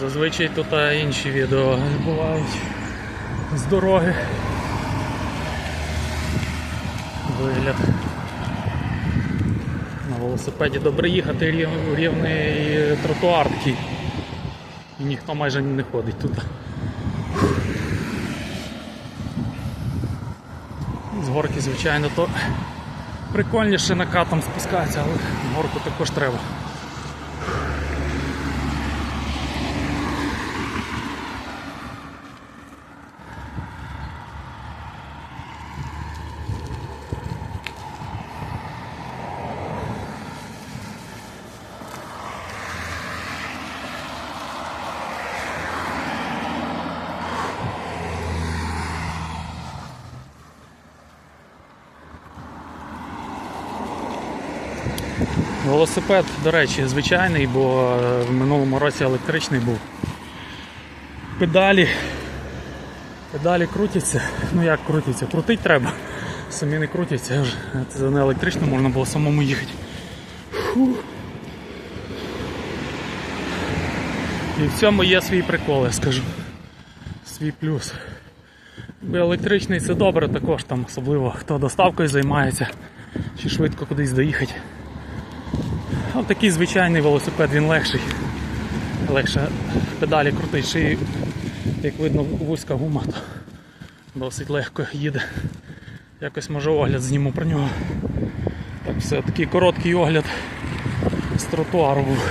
Зазвичай тут інші відео бувають з дороги. Вигляд. На велосипеді добре їхати рів- рівний тротуар такий. І ніхто майже не ходить тут. З горки, звичайно, то прикольніше накатом спускатися, але горку також треба. Велосипед, до речі, звичайний, бо в минулому році електричний був. Педалі. Педалі крутяться. Ну як крутяться? Крутить треба. Самі не крутяться. Це на електрично можна було самому їхати. Фу. І в цьому є свій прикол, я скажу. Свій плюс. Бо електричний це добре також, там, особливо хто доставкою займається, чи швидко кудись доїхати. А такий звичайний велосипед, він легший. Легше педалі крутить, ще як видно, вузька гума, то досить легко їде. Якось може огляд зніму про нього. Так, все, такий короткий огляд з тротуару був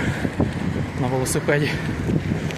на велосипеді.